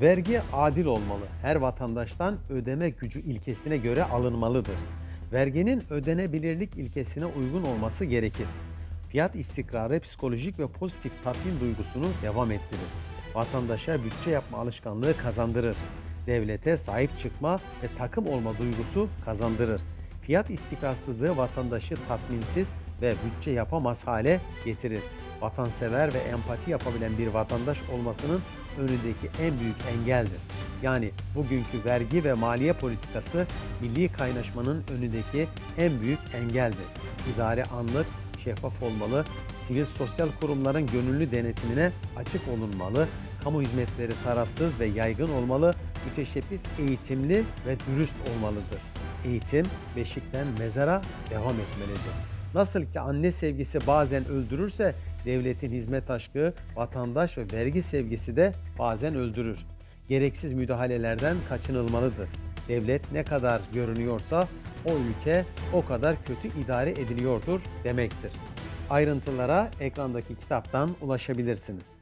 Vergi adil olmalı. Her vatandaştan ödeme gücü ilkesine göre alınmalıdır. Verginin ödenebilirlik ilkesine uygun olması gerekir. Fiyat istikrarı psikolojik ve pozitif tatmin duygusunu devam ettirir. Vatandaşa bütçe yapma alışkanlığı kazandırır. Devlete sahip çıkma ve takım olma duygusu kazandırır. Fiyat istikrarsızlığı vatandaşı tatminsiz ve bütçe yapamaz hale getirir. Vatansever ve empati yapabilen bir vatandaş olmasının önündeki en büyük engeldir. Yani bugünkü vergi ve maliye politikası milli kaynaşmanın önündeki en büyük engeldir. İdare anlık, şeffaf olmalı, sivil sosyal kurumların gönüllü denetimine açık olunmalı, kamu hizmetleri tarafsız ve yaygın olmalı, müteşebbis eğitimli ve dürüst olmalıdır. Eğitim beşikten mezara devam etmelidir. Nasıl ki anne sevgisi bazen öldürürse devletin hizmet aşkı, vatandaş ve vergi sevgisi de bazen öldürür. Gereksiz müdahalelerden kaçınılmalıdır. Devlet ne kadar görünüyorsa o ülke o kadar kötü idare ediliyordur demektir. Ayrıntılara ekrandaki kitaptan ulaşabilirsiniz.